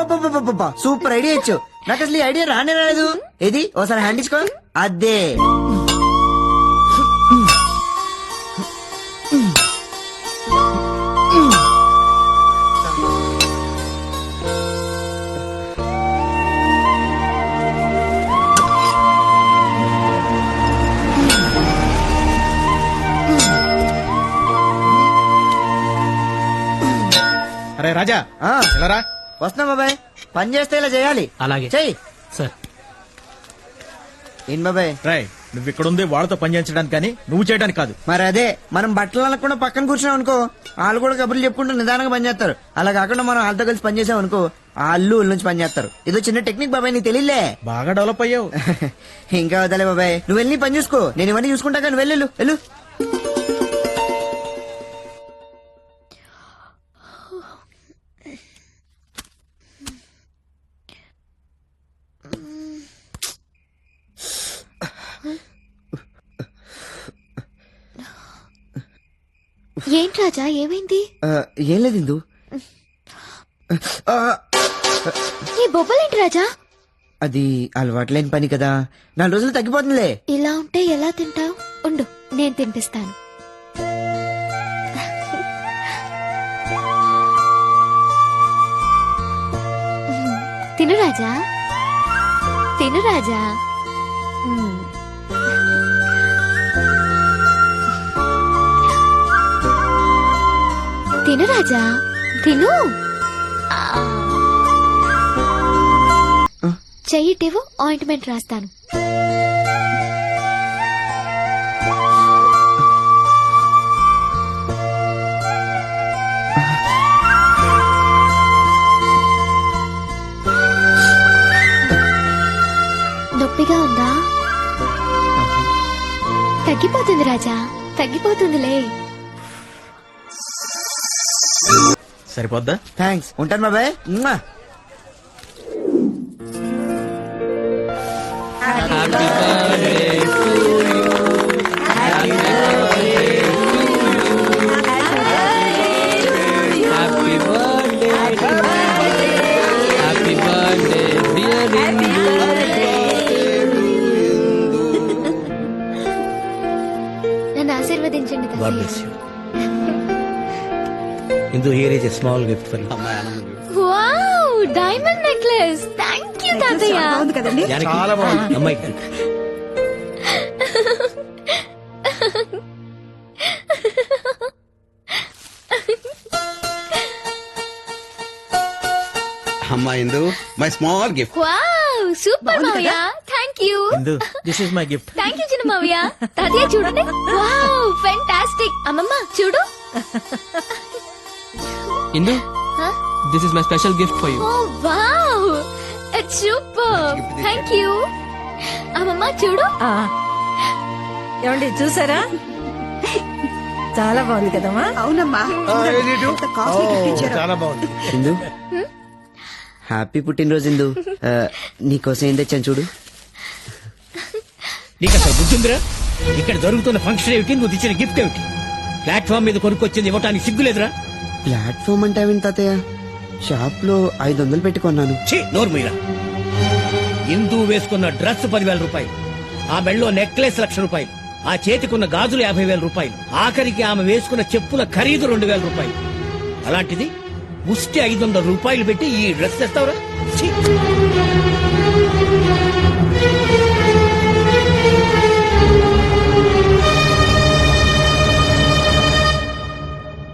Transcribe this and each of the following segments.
అబ్బా super idea ఇచ్చు. నాకు అసలు ఈ ఐడియా రానే రాలేదు. ఏది? ఓసారి హ్యాండ్ ఇచ్చుకో. అదే అరే రాజా ఆ, ఎలా వస్తున్నా బాబాయ్. పని చేస్తే ఇలా చేయాలి. అలాగే. చెయ్యి. సార్. ఏం బాబాయ్? రాయ్ నువ్వు ఇక్కడ ఉంది వాళ్ళతో పని చేయించడానికి కానీ నువ్వు చేయడానికి కాదు. మరి అదే మనం బట్టలు అనకుండా పక్కన కూర్చున్నాం అనుకో వాళ్ళు కూడా కబుర్లు చెప్పుకుంటూ నిదానంగా పనిచేస్తారు అలా కాకుండా మనం వాళ్ళతో కలిసి పనిచేసాం అనుకో వాళ్ళు నుంచి పనిచేస్తారు ఇదో చిన్న టెక్నిక్ బాబాయ్ నీకు తెలియలే బాగా డెవలప్ అయ్యావు. ఇంకా వదలే బాబాయ్. నువ్వు వెళ్ళి పని చూసుకో. నేను ఇవన్నీ చూసుకుంటా కానీ వెళ్ళు వెళ్ళు. ఏంటి రాజా ఏమైంది? ఏం లేదు ఇందు. ఈ బొబ్బలేంటి రాజా? అది అలవాట్లేని పని కదా. నాలుగు రోజులు తగ్గిపోతుందిలే. ఇలా ఉంటే ఎలా తింటావు? ఉండు నేను తినిపిస్తాను. తిను రాజా. తిను రాజా. తిను రాజా. తిను. చెయ్యిటివు ఆయింట్మెంట్ రాస్తాను. నొప్పిగా ఉందా? తగ్గిపోతుంది రాజా. తగ్గిపోతుందిలే. సరిపోద్దా థ్యాంక్స్ ఉంటాను బాబాయ్. హ్యాపీ బర్త్డే హ్యాపీ బర్త్డే నన్ను ఆశీర్వదించండి God తాతయ్య. bless you. Indu, here is a small gift for you. Wow diamond necklace thank you తాతయ్య జానకి, చాలా బాగుంది. అమ్మాయికి అమ్మా Indu my small gift wow super మావయ్య. Thank you Indu this is my gift thank you చిన్న మావయ్య. తాతయ్య చూడండి. వావ్ ఫెంటాస్టిక్ అమ్మమ్మ చూడు. Indu this is my special gift for you oh wow it's super thank you అమ్మమ్మ చూడు. ఆ. ఏమండి చూసారా? చాలా బాగుంది కదమ్మా? అవునమ్మా. చాలా బాగుంది. ఇందు హ్యాపీ పుట్టినరోజు ఇందు నీకోసం ఏం తెచ్చాను చూడు. నీకు అసలు బుద్ధిందిరా ఇక్కడ జరుగుతున్న ఫంక్షన్ ఏమిటి? నువ్వు ఇచ్చిన గిఫ్ట్ ఏమిటి? ప్లాట్ఫామ్ మీద కొనుక్కొచ్చింది ఇవ్వటానికి సిగ్గులేదురా ప్లాట్ఫామ్ అంటే అవింది తాతయ్య? షాప్లో ఐదు వందలు పెట్టుకున్నాను ఛీ నోరు మీరా ఇందు వేసుకున్న డ్రెస్ పదివేల రూపాయలు ఆ మెళ్ళో నెక్లెస్ లక్ష రూపాయలు ఆ చేతికున్న గాజులు యాభై వేల రూపాయలు ఆఖరికి ఆమె వేసుకున్న చెప్పుల ఖరీదు రెండు వేల రూపాయలు. అలాంటిది ముష్టి ఐదు వందల రూపాయలు పెట్టి ఈ డ్రెస్ తెస్తావురా? ఛీ!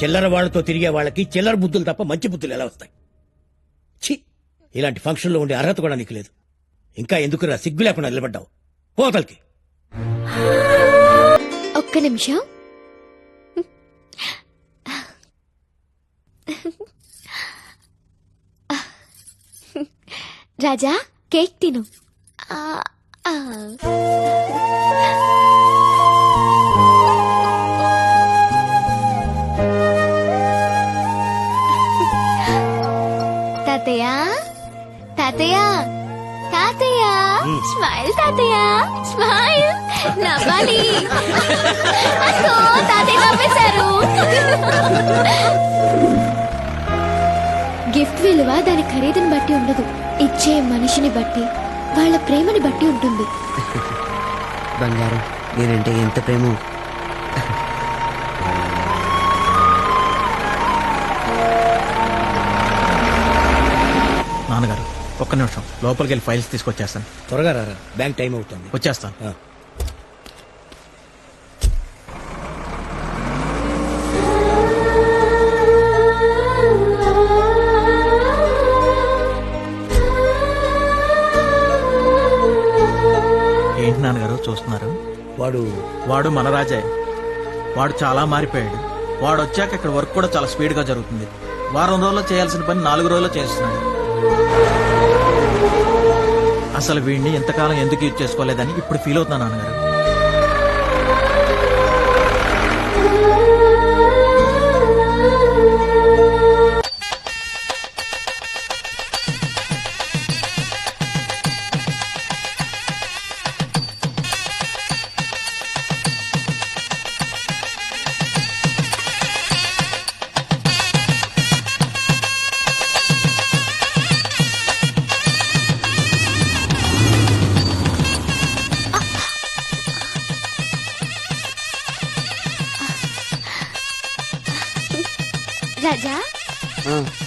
చిల్లర వాళ్ళతో తిరిగే వాళ్ళకి చిల్లర బుద్ధులు తప్ప మంచి బుద్ధులు ఎలా వస్తాయి? ఛీ! ఇలాంటి ఫంక్షన్లో ఉండే అర్హత కూడా నీకు లేదు. ఇంకా ఎందుకురా సిగ్గు లేకుండా నిలబడ్డావు? పోతలకి ఒక్క నిమిషం. రాజా కేక్ తిను. ఆ, ఆ. స్మైల్ తాతయ్య. స్మైల్. నవ్వాలి అయ్యో, తాతయ్య నవ్వేశారు గిఫ్ట్ విలువ దాని ఖరీదుని బట్టి ఉండదు. ఇచ్చే మనిషిని బట్టి వాళ్ళ ప్రేమని బట్టి ఉంటుంది. బంగారం నేనంటే ఎంత ప్రేమో. నిమిషం. లోపలికి వెళ్ళి ఫైల్స్ తీసుకొచ్చేస్తాను. త్వరగా రారా. బ్యాంక్ టైం అవుతుంది. వచ్చేస్తాను. ఆ. ఏంటి నాన్నగారు చూస్తున్నారు? వాడు వాడు మన రాజే. వాడు చాలా మారిపోయాడు. వాడు వచ్చాక ఇక్కడ వర్క్ కూడా చాలా స్పీడ్గా జరుగుతుంది. వారం రోజుల్లో చేయాల్సిన పని నాలుగు రోజుల్లో చేస్తున్నాడు. అసలు వీడిని ఎంతకాలం ఎందుకు యూజ్ చేసుకోలేదని ఇప్పుడు ఫీల్ అవుతున్నాను నాన్నగారు.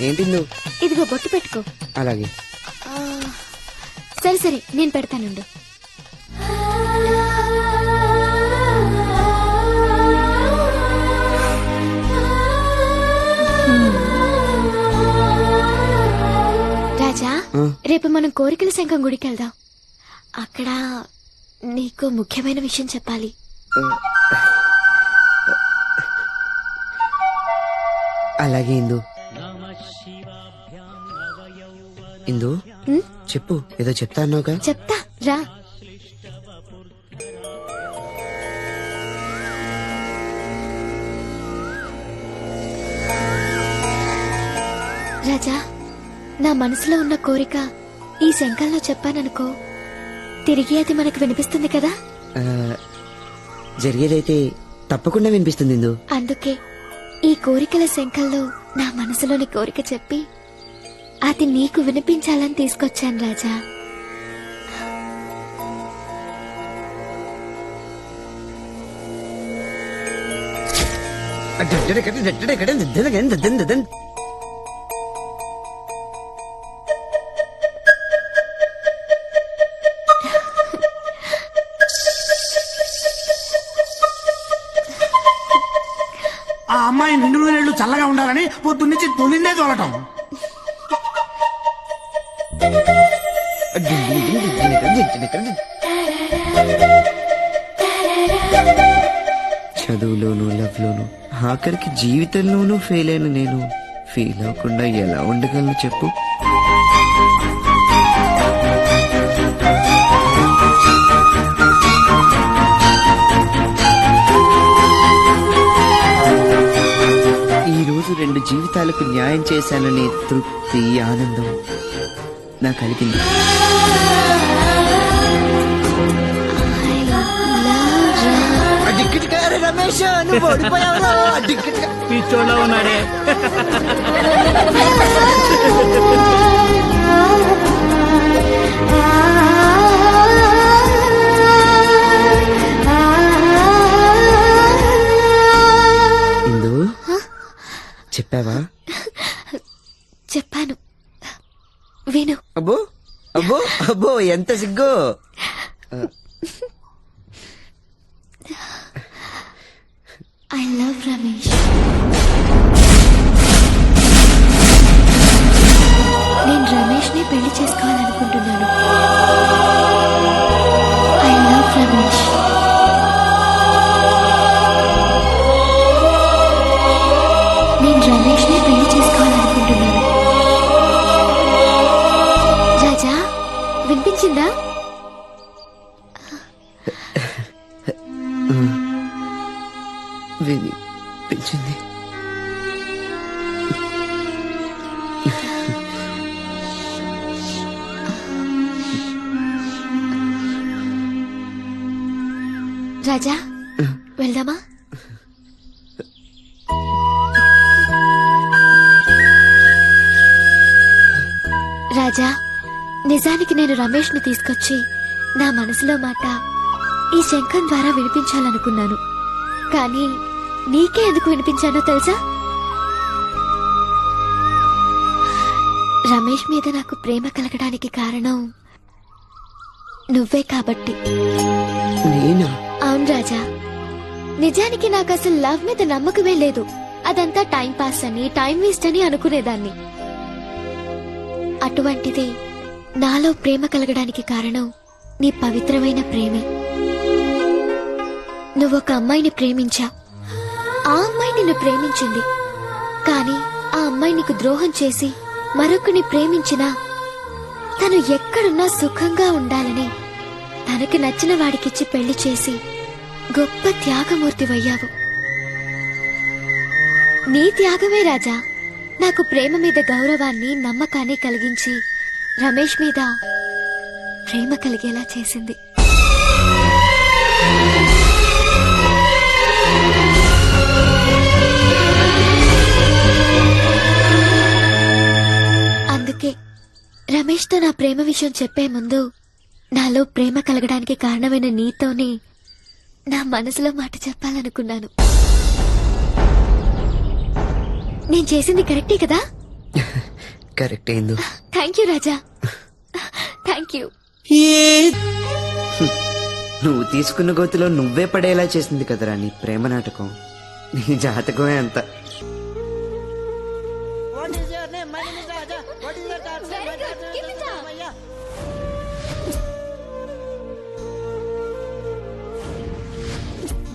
ఏంటి ఇందు? ఇదిగో బొట్టు పెట్టుకో. అలాగే. సరే సరే నేను పెడతానుండు రాజా. రేపు మనం కోరికల సంఘం గుడికి వెళ్దాం. అక్కడ నీకు ముఖ్యమైన విషయం చెప్పాలి. అలాగే ఇందు. ఇందు? చెప్పు ఏదో చెప్తా అన్నావుగా? చెప్తా రా. రాజా నా మనసులో ఉన్న కోరిక ఈ శంఖంలో చెప్పాననుకో తిరిగి అది మనకు వినిపిస్తుంది కదా? ఆ, జరిగేదైతే తప్పకుండా వినిపిస్తుంది ఇందు. అందుకే ఈ కోరికల శంఖంలో నా మనసులోని కోరిక చెప్పి అది నీకు వినిపించాలని తీసుకొచ్చాను రాజా ఆ అమ్మాయి నిండు నీళ్ళు చల్లగా ఉండాలని పొద్దున్నుంచి తొమ్మిదే తోలటం చదువులోను లవ్ లోను ఆఖరికి జీవితంలోనూ ఫెయిల్ అయిన నేను. ఫీల్ అవ్వకుండా ఎలా ఉండగలను చెప్పు? ఈ రోజు రెండు జీవితాలకు న్యాయం చేశాననే తృప్తి ఆనందం. నాకు కలిగింది. రమేష్ నువ్వు ఓడిపోయావురా. పిచ్చోళ్ళ ఉన్నాడే అబ్బో అబ్బో ఎంత సిగ్గు? ఐ లవ్ రమేష్ నేను రమేష్ని పెళ్ళి చేసుకోవాలనుకుంటున్నాను. వినిపించిందా విని పిలిచింది. రాజా వెళ్దామా? రాజా నిజానికి నేను రమేష్ని తీసుకొచ్చి నా మనసులో మాట ఈ శంఖం ద్వారా వినిపించాలనుకున్నాను. కానీ నీకే ఎందుకు వినిపించానో తెలుసా? రమేష్ మీద నాకు ప్రేమ కలగడానికి కారణం నువ్వే కాబట్టి. అవును రాజా. నిజానికి నాకు అసలు లవ్ మీద నమ్మకమే లేదు. అదంతా టైం పాస్ అని టైం వేస్ట్ అని అనుకునేదాన్ని. అటువంటిది నాలో ప్రేమ కలగడానికి కారణం నీ పవిత్రమైన ప్రేమే. నువ్వొక అమ్మాయిని ప్రేమించా. ఆ అమ్మాయి నిన్ను ప్రేమించింది. కానీ ఆ అమ్మాయి నీకు ద్రోహం చేసి మరొకని ప్రేమించినా తను ఎక్కడున్నా సుఖంగా ఉండాలని తనకి నచ్చిన వాడికిచ్చి పెళ్ళి చేసి గొప్ప త్యాగమూర్తివయ్యావు. నీ త్యాగమే రాజా. నాకు ప్రేమ మీద గౌరవాన్ని నమ్మకాన్ని కలిగించి రమేష్ మీద ప్రేమ కలిగేలా చేసింది. అందుకే రమేష్తో నా ప్రేమ విషయం చెప్పే ముందు నాలో ప్రేమ కలగడానికి కారణమైన నీతోనే నా మనసులో మాట చెప్పాలనుకున్నాను. నేను చేసింది కరెక్టే కదా? కరెక్ట్ ఏందో థ్యాంక్ యూ రాజా థ్యాంక్ యూ నువ్వు తీసుకున్న గోతిలో నువ్వే పడేలా చేసింది కదరా నీ ప్రేమ నాటకం. నీ జాతకమే అంత.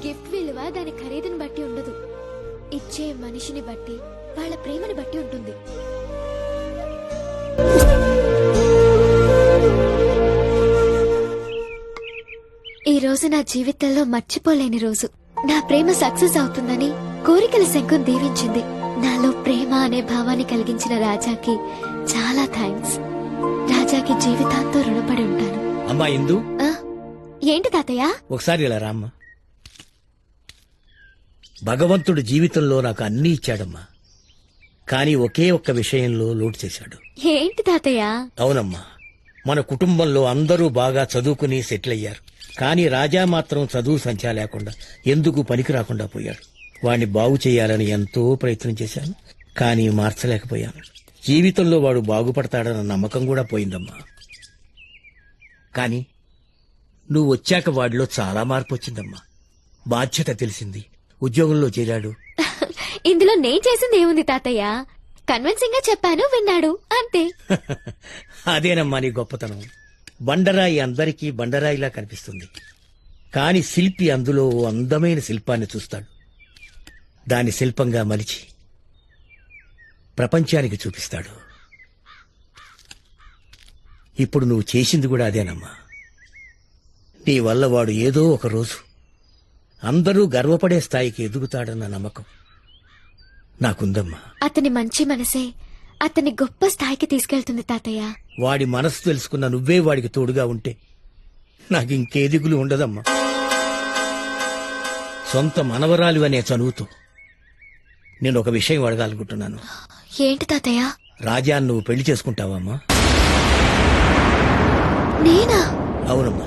గిఫ్ట్ విలువ దాని ఖరీదుని బట్టి ఉండదు. ఇచ్చే మనిషిని బట్టి వాళ్ళ ప్రేమని బట్టి ఉంటుంది. రోజు నా జీవితంలో మర్చిపోలేని రోజు. నా ప్రేమ సక్సెస్ అవుతుందని కోరికల శంఖం దీవించింది. నాలో ప్రేమ అనే భావాన్ని కలిగించిన రాజాకి చాలా థ్యాంక్స్ రాజాకి జీవితాంతో రుణపడి ఉంటాను. అమ్మా ఇందు. ఆ, ఏంటి తాతయ్య? ఒకసారి ఇలా రామ్మా భగవంతుడు జీవితంలో నాకు అన్నీ ఇచ్చాడమ్మా. కానీ ఒకే ఒక్క విషయంలో లోటు చేశాడు. ఏంటి తాతయ్య? అవునమ్మా. మన కుటుంబంలో అందరూ బాగా చదువుకుని సెటిల్ అయ్యారు. కానీ రాజా మాత్రం చదువు సంచా లేకుండా ఎందుకు పనికి రాకుండా పోయాడు? వాణ్ణి బాగు చేయాలని ఎంతో ప్రయత్నం చేశాను కానీ మార్చలేకపోయాను. జీవితంలో వాడు బాగుపడతాడన్న నమ్మకం కూడా పోయిందమ్మా. కానీ నువ్వు వచ్చాక వాడిలో చాలా మార్పు వచ్చిందమ్మా. బాధ్యత తెలిసింది. ఉద్యోగంలో చేరాడు. ఇందులో నేను చేసింది ఏముంది తాతయ్య? కన్విన్సింగ్గా చెప్పాను విన్నాడు. అంతే. అదేనమ్మా నీ గొప్పతనం. బండరాయి అందరికీ బండరాయిలా కనిపిస్తుంది. కాని శిల్పి అందులో ఓ అందమైన శిల్పాన్ని చూస్తాడు. దాని శిల్పంగా మలిచి ప్రపంచానికి చూపిస్తాడు. ఇప్పుడు నువ్వు చేసింది కూడా అదేనమ్మా. నీ వల్ల వాడు ఏదో ఒక రోజు అందరూ గర్వపడే స్థాయికి ఎదుగుతాడన్న నమ్మకం నాకుందమ్మా. అతని మంచి మనసే అతని గొప్ప స్థాయికి తీసుకెళ్తుంది తాతయ్య. వాడి మనసు తెలుసుకున్న నువ్వే వాడికి తోడుగా ఉంటే నాకు ఇంకే దిగులు ఉండదమ్మా. సొంత మనవరాలు అనే చనువుతో నేను ఒక విషయం అడగాలనుకుంటున్నాను. ఏంటి తాతయ్య? రాజా నువ్వు పెళ్ళి చేసుకుంటావమ్మా? నేనా? అవునమ్మా.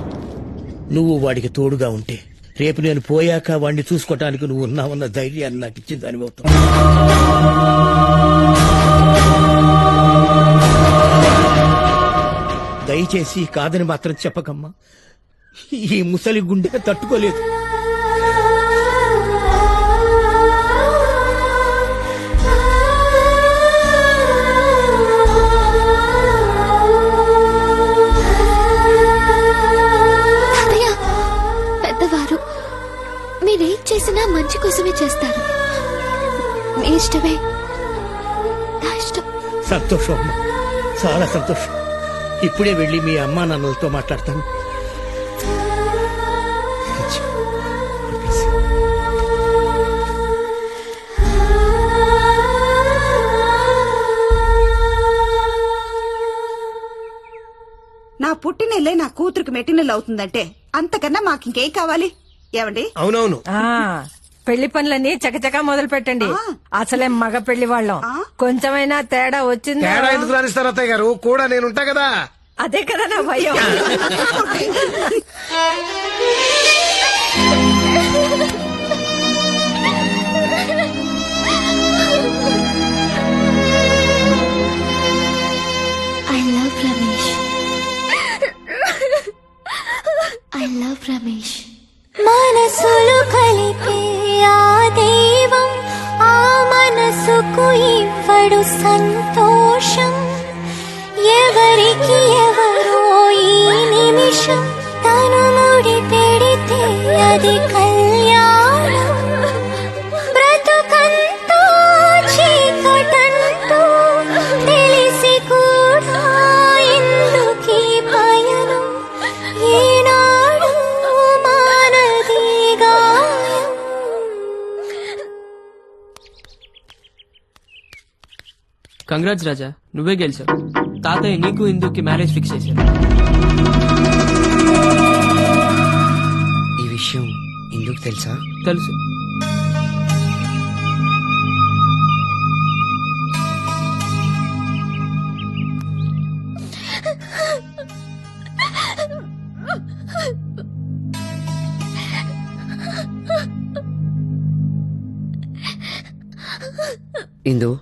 నువ్వు వాడికి తోడుగా ఉంటే రేపు నేను పోయాక వాడిని చూసుకోవటానికి నువ్వు ఉన్నావన్న ధైర్యాన్ని నాకు ఇచ్చింది అనుభవం దయచేసి కాదని మాత్రం చెప్పకమ్మా. ఈ ముసలి గుండె తట్టుకోలేదు. పెద్దవారు మీరేం చేసినా మంచి కోసమే చేస్తారు. మీ ఇష్టమే. నా ఇష్టం. సంతోషం అమ్మా. చాలా సంతోషం. ఇప్పుడే వెళ్ళి మీ అమ్మా నాన్నలతో మాట్లాడతాను. నా పుట్టినెల్లే నా కూతురికి మెట్టినెల్లు అవుతుందంటే అంతకన్నా మాకింకేం కావాలి? ఏమండి? అవునవును. ఆ. పెళ్ళి పనులన్నీ చకచకా మొదలు పెట్టండి. అసలే మగ పెళ్ళి వాళ్ళం. కొంచెమైనా తేడా వచ్చింది? తేడా ఎందుకు రాణిస్తారు అత్తయ్య గారు? కూడా నేను ఉంటా కదా. అదే కదా నా భయం. I love Ramesh I love Ramesh మనసులు కలిపే ఆ దైవం ఆ మనసుకు ఇవ్వడు సంతోషం. ఎవరికి ఎవరో ఈ నిమిషం తను ముడి పెడితే అది కంగ్రాట్స్ రాజా. నువ్వే గెలిచావు. తాతయ్య నీకు ఇందుకి మ్యారేజ్ ఫిక్స్ చేశారు ఈ విషయం ఎందుకు తెలుసా? తెలుసు. ఇందు